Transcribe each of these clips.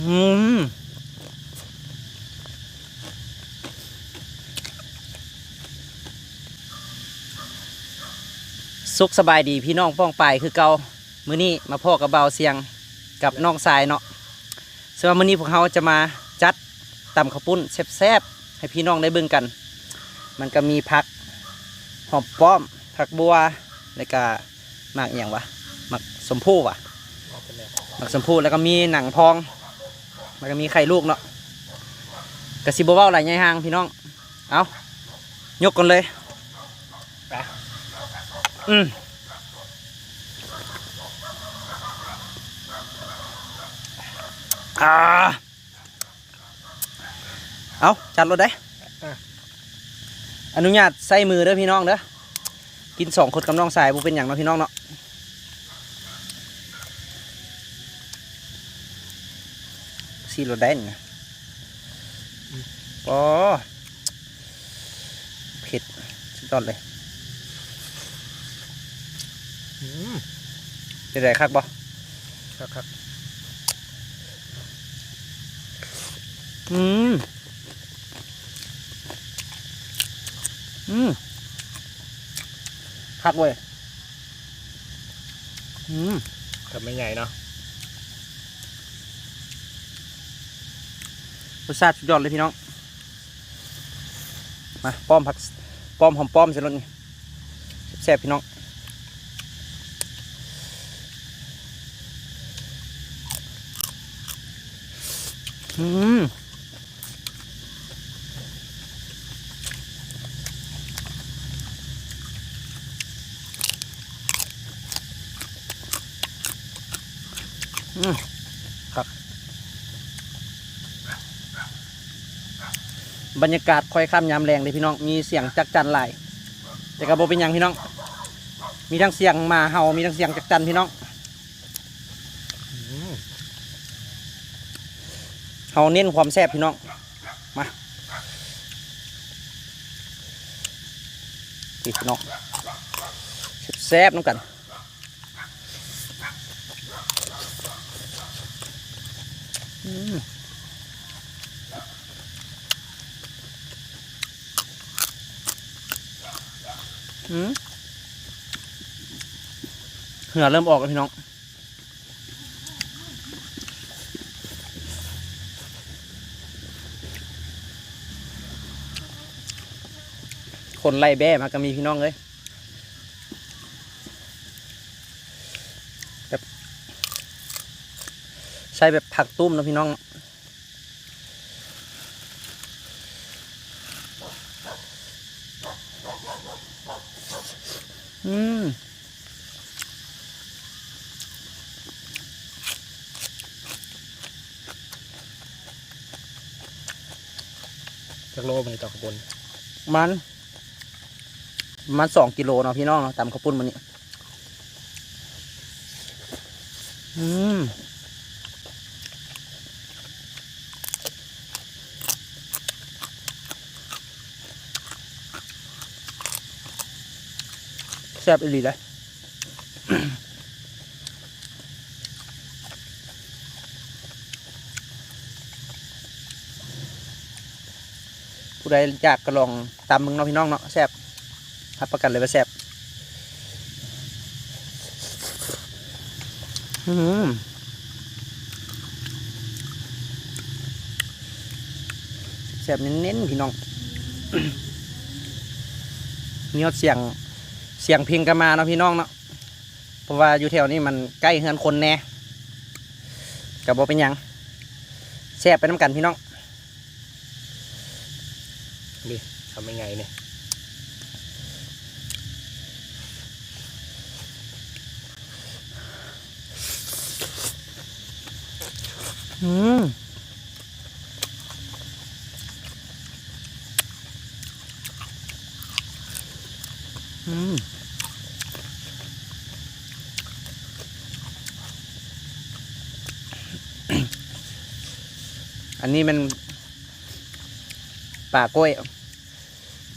อืมสุขสบายดีพี่น้องป้องไปคือเกามื้อนี้มาพ่อกับเบาเสียงกับน้องทรายเนาะซึ่ว่ามื้อนี้พวกเขาจะมาจัดตำข้าวปุ้นแซ่บๆให้พี่น้องได้เบิ่งกัน มันก็มีผักหอมป้อม ผักบัวแล้วก็หมากอย่างวะหมากสมพู่วะหมักสมพูแล้วก็มีหนังพอง แล้วก็มีไข่ลูกเนาะกระซิบเบ้าไหลายใหญ่ห่างพี่น้อง เอายกกันเลยไปอืมอ่าเอาจัดรถได้อะอนุญาตใส่มือเด้อพี่น้องเด้อกินสองคนกับน้องสายบุเป็นอย่างเนาะพี่น้องเนาะ ซีโรไดนนะอ๋อเผ็ดสุดยอดเลยอืมเป็นไรครับบอครับครับอืม อืมคักเว้ย อืมกับไม่ใหญ่เนาะ รสชาติสุดยอดเลยพี่น้อง มาป้อมผักป้อมหอมป้อมเสร็จแล้วนี่แซ่บพี่น้องอืม บรรยากาศค่อยข้ามยามแรงเลยพี่น้อง มีเสียงจักจันหลายแต่กระโบเป็นยังพี่น้อง มีทั้งเสียงหมาเห่ามีทั้งเสียงจักจันพี่น้องอืมเฮาเน้นความแซ่บพี่น้อง มาพี่น้องแซ่บน้ำกันอืม เหงื่อเริ่มออกแล้วพี่น้องคนไล่แบ้มาก็มีพี่น้องเลยแบบใช้แบบผักตุ้มนะพี่น้อง อืมจากโลมันต่อขบวนมันมันสองกิโลเนาะพี่น้องเนาะตำข้าวปุ้นมันนี่อืม ซ่บอีหลีเลยผู้ใดอยากก็ลองตามมึงเนาะพี่น้องเนาะแซ่บรับประกันเลยว่าแซ่บอืมแซ่บเน้นๆพี่น้องมียอเสียง สียงเพลงกันมาเนาะพี่น้องเนาะเพราะว่าอยู่แถวนี้มันใกล้เฮือนคนแน่กับบอเป็นหยังแซ่บไปน้ำกันพี่น้องทำไม่ไงเนี่ยอืมอืม อันนี้มันป่ากล้วย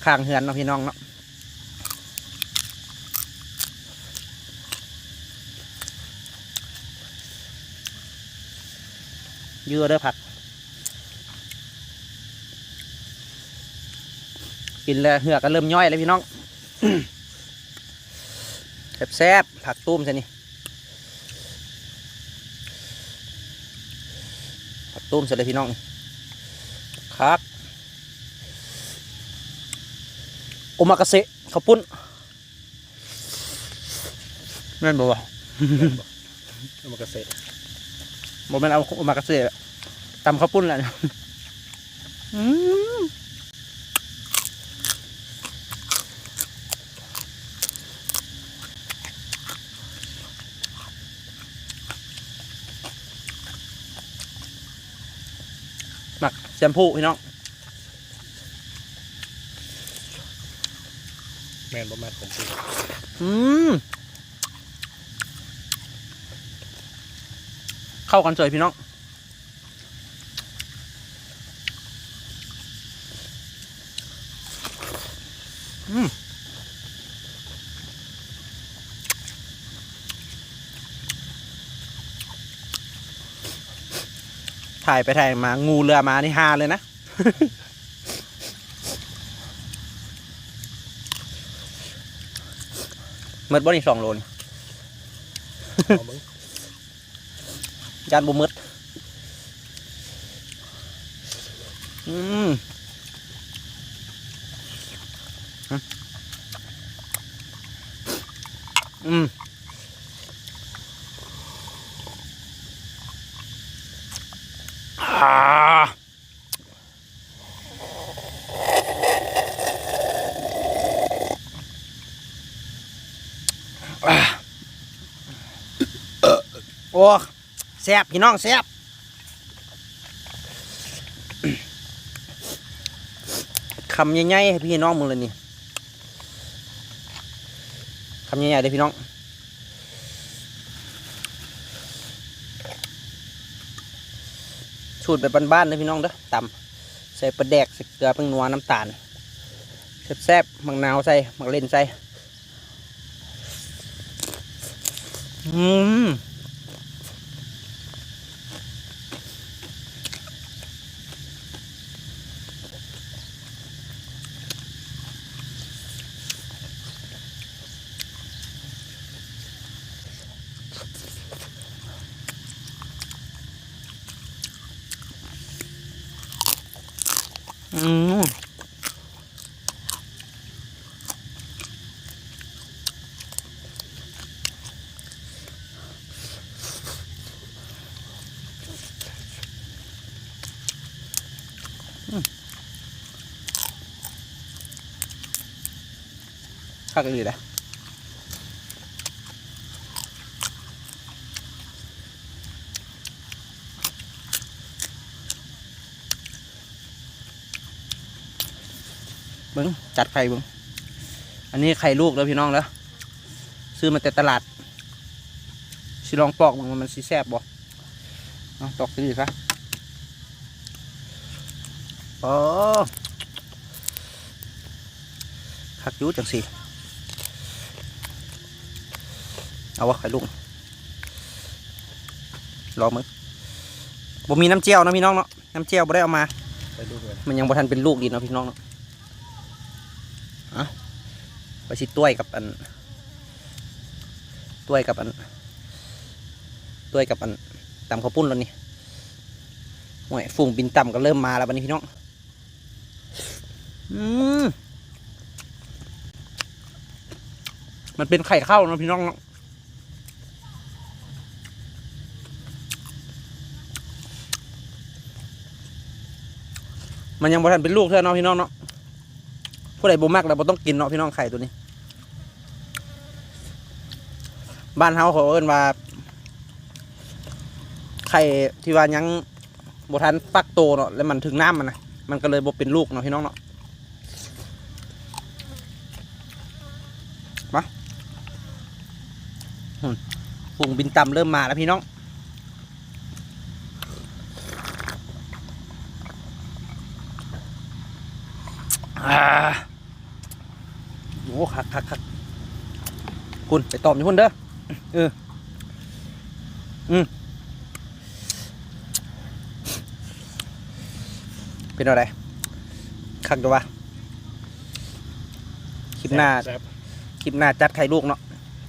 ข้างเฮือนเนาะพี่น้องเนาะเยอเด้อผักกินแล้วเหือกก็เริ่มย่อยแล้วพี่น้องแซ่บๆผักตุ้มใช่นี่ ผักตุ้มใช่เลยพี่น้องนี่ครับโอมากาเสะข้าวปุ้นแม่นบ่วะเอามากระเสะบ่แม่นเอาโอมากาเสะตำข้าวปุ้นแหละเนี่ยอืมหมัก แชมพูพี่น้องแมนบ่มากของจริงอืมเข้ากันสวยพี่น้องอืม ถ่ายไปถ่ายมางูเรือมานี่ฮาเลยนะเมดบ่นี่สองโลนี่เอามึงยานบ่หมืดอืมอืมอ่าอ่า โอ้แซ่บพี่น้องแซ่บคำใหญ่ๆให้พี่น้องมึงเลยนี่คำใหญ่ๆเลยพี่น้องสูตรแบบบ้านๆเลยพี่น้องเด้อตำใส่ปลาแดกใส่เกลือเป็นนัวน้ำตาลแซ่บๆมังนาวใส่มักเล่นใส่ อื คักอีกเลยเบิ้งจัดไข่เบิ้งอันนี้ไข่ลูกแล้วพี่น้องแล้วซื้อมาแต่ตลาดสิลองปอกมันมันสีแซบบ่เอาตอกสิซะโอ้คักยูจังสิ เอาวะไข่ลูกลองมึงบ่มีน้ำเจียวนะพี่น้องเนาะน้ำเจียวบ่ได้เอามาไปดูเลยมันยังบ่ทันเป็นลูกดีเนาะพี่น้องเนาะเอาไปสิต้วยกับอันต้วยกับอันต้วยกับอันตำข้าวปุ้นแล้วนี่ห่วยฝูงบินต่ำก็เริ่มมาแล้ววันนี้พี่น้องอืมมันเป็นไข่ข้าวเนาะพี่น้องเนาะ มันยังบ่ทันเป็นลูกเท่าเนาะพี่น้องเนาะผู้ใดบ่มักแล้วบ่ต้องกินเนาะพี่น้องไข่ตัวนี้ บ้านเฮาเขาเอิ้นว่า ไข่ที่ว่ายังบ่ทันฟักโตเนาะแล้วมันถึงน้ำมันนะมันก็เลยบ่เป็นลูกเนาะพี่น้องเนาะมาฝูงบินต่ำเริ่มมาแล้วพี่น้อง โอ้คักคักคักคุณไปตอมอยู่คุณเด้อเอออืมเป็นอะไรคักดูวะคลิปหน้าแซ่บคลิปหน้าจัดไข่ลูกเนาะ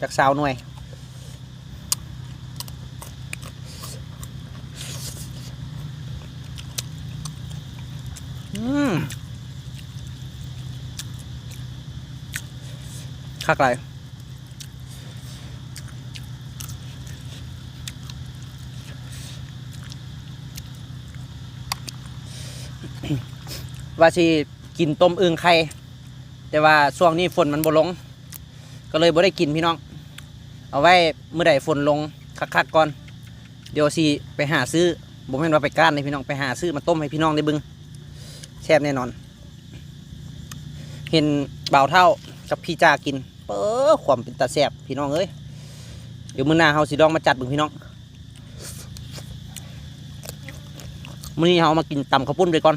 จากสาวหน่วยอืม คักไรว่าสิกินต้มอึ่งไข่แต่ว่าช่วงนี้ฝนมันบ่ลง ก็เลยบ่ได้กินพี่น้อง เอาไว้เมื่อใดฝนลงคักๆก่อน เดี๋ยวสิไปหาซื้อบ่แม่นว่าไปก้านเลยพี่น้องไปหาซื้อมาต้มให้พี่น้องได้บึงแซ่บแน่นอน เห็นบ่าวเท่ากับพี่จากิน เป้อความเป็นตาแซ่บพี่น้องเอ้ยเดี๋ยวมื้อหน้าเฮาสิลองมาจัดเบิ่งพี่น้องมื้อนี้เฮามากินตำข้าวปุ้นไปก่อน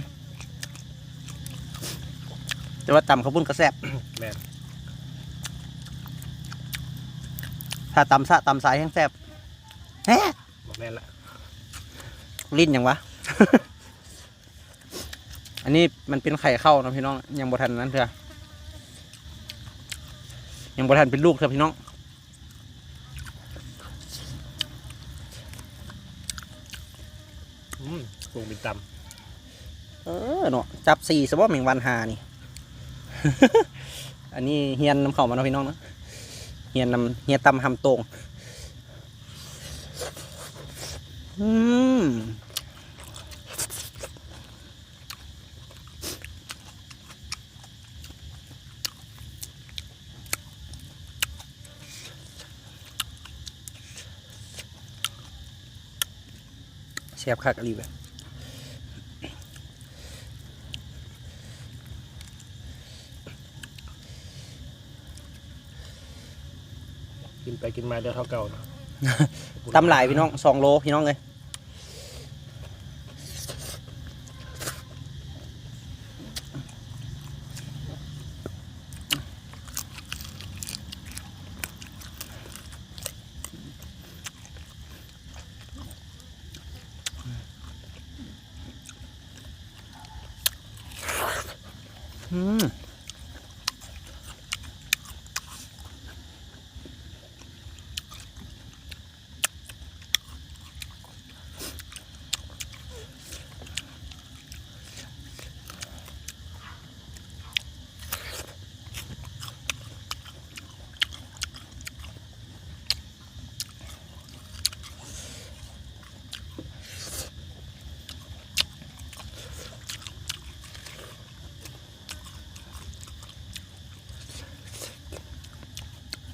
แต่ว่าตำข้าวปุ้นก็แซ่บแม่นถ้าตำสะตำสายแห้งแซ่บแฮะบอกแม่นละลิ้นยังวะ อันนี้มันเป็นไข่เข้านะพี่น้องยังบ่ทันนั้นเถอะ ยังบ่ทันเป็นลูกเถอะพี่น้องอืมปรุงเป็นตเออเนาะจับสี่สบ่แมงวันหานี่ อันนี้เฮียนน้ำเข่ามาเนาะพี่น้องเนาะเฮียนนำเฮียตำหำโตงอืม เสียบคักอะไรแบบำกินไปกินมาเดี๋ยวเท่าเก่าเนาะตำหลายพี่น้องสองโลพี่น้องเลย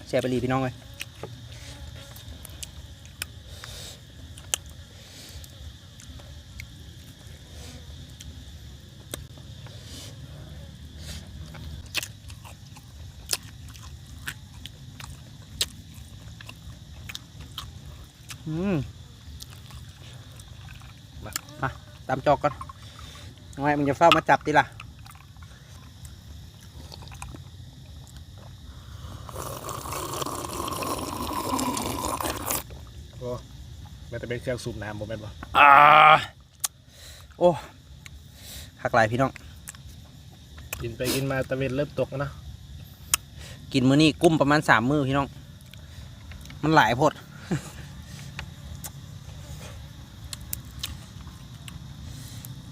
แซ่บไปรีพี่น้องเลยอืมมามาตามจอกก่อนน้อยมึงจะเฝ้ามาจับดิล่ะ โอ้แม่แต่ เป็นเครื่องสูบน้ำบ่แม่นบ่อ่าโอ้หักหลายพี่น้อง กินไปกินมาตะเวนเริ่มตกแล้วเนาะกินมื้อนี้กุ้มประมาณสามมื้อพี่น้อง มันหลายโพด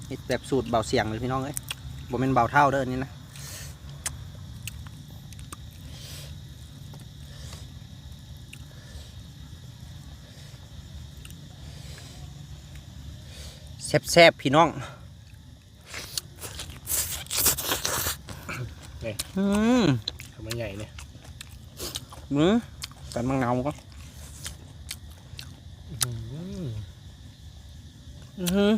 เฮ็ดแบบสูตรเบาเสียงเลยพี่น้องเอ้ยบ่แม่นเบาเท่าเด้ออนนี่นะ แซ่บๆพี่น้องอืมทำมันใหญ่เนี่ยมือกันมังเงาก็อื้อหืออือหือ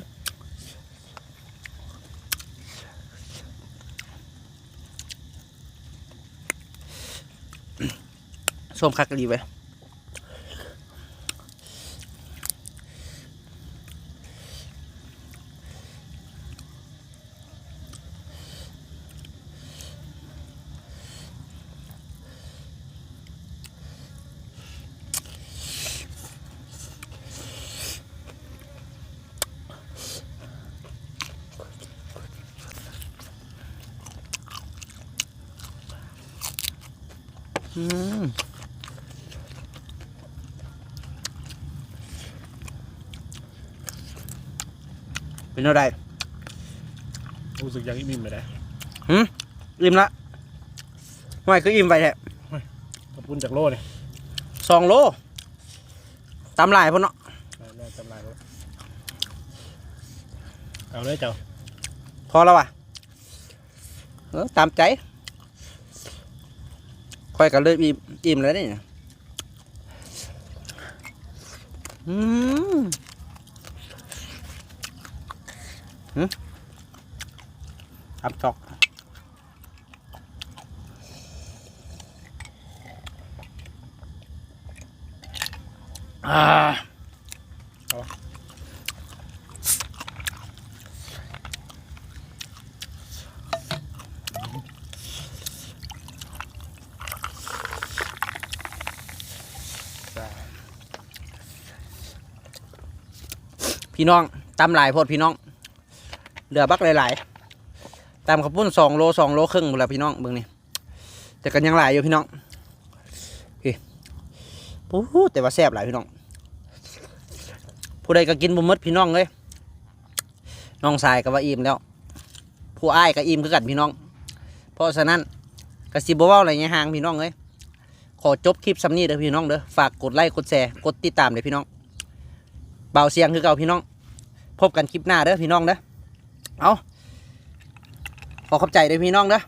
ส้มคักกะดีไว้ เป็นอะไรรู้สึกอยากอิ่มไปได้อิ่มละห่วยคืออิ่มไปแท้ขอบคุณจากโลนี่สองโลตามหลายพ่นเนาะแม่จำลายแล้วเอาเลยเจ้าพอแล้วว่ะเออตามใจ ไปกันเลยอิ่มอิ่มแล้วนี่อืมอืมอับจอกอ่า พี่น้องตำหลายโพดพี่น้อง เหลือบักหลายๆตำข้าวปุ้นสองโลสองโลครึ่งหมดแล้วพี่น้องเบิ่งนี่แต่กันยังหลายอยู่พี่น้องพี่ปู๊แต่ว่าแซ่บหลายพี่น้อง ผู้ใดก็กินบ่หมดพี่น้องเลยน้องสายก็ว่าอิ่มแล้ว ผู้อ้ายก็อิ่มคือกันพี่น้อง เพราะฉะนั้นกสิบเว้าอะไรเงี้ยห่างพี่น้องเลยขอจบคลิปสำนี้เด้อพี่น้องเด้อฝากกดไลค์กดแชร์กดติดตามเด้อพี่น้อง เบาเสียงคือเก่าพี่น้อง พบกันคลิปหน้าเด้อพี่น้องเด้อเอาขอขอบใจเด้อพี่น้องเด้อ